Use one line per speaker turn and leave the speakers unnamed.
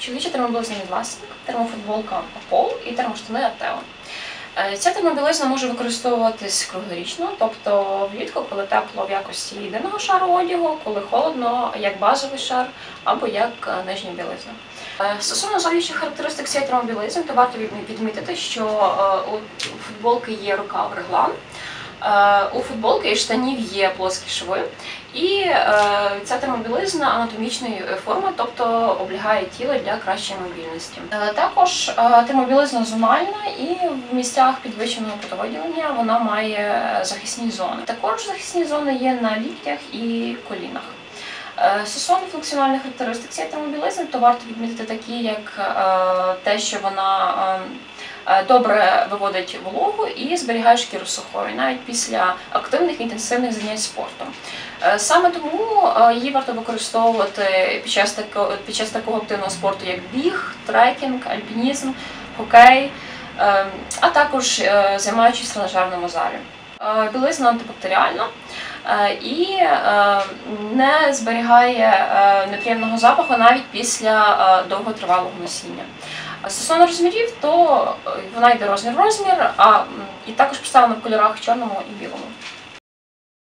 чоловіча термобілизна від Власник, термофутболка Апол і термоштани Атео. Ця термобілизна може використовуватись круглорічно, тобто влітку, коли тепло в якості єдиного шару одягу, коли холодно, як базовий шар або як е, нижня білизна. Е, Стосовно зовнішніх характеристик цієї термобілизни, то варто відмітити, що е, у футболки є рукав реглан, у футболки і штанів є плоскі шви, і е, ця термобілизна анатомічної е, форми, тобто облягає тіло для кращої мобільності. Е, також е, термобілизна зональна і в місцях підвищеного потовиділення вона має захисні зони. Також захисні зони є на ліктях і колінах. Е, Стосовно функціональних характеристик цієї термобілизни, то варто відмітити такі, як е, те, що вона е, е, добре виводить вологу і зберігає шкіру сухою, навіть після активних інтенсивних занять спортом. Е, Саме тому е, її варто використовувати під час такого, під час такого активного спорту, як біг, трекінг, альпінізм, хокей, е, а також е, займаючись в тренажерному залі. Е, Білизна антибактеріальна е, і е, не зберігає е, неприємного запаху навіть після е, довготривалого носіння. Стосовно розмірів, то е, вона йде розмір-розмір, а і також представлена в кольорах чорному і білому.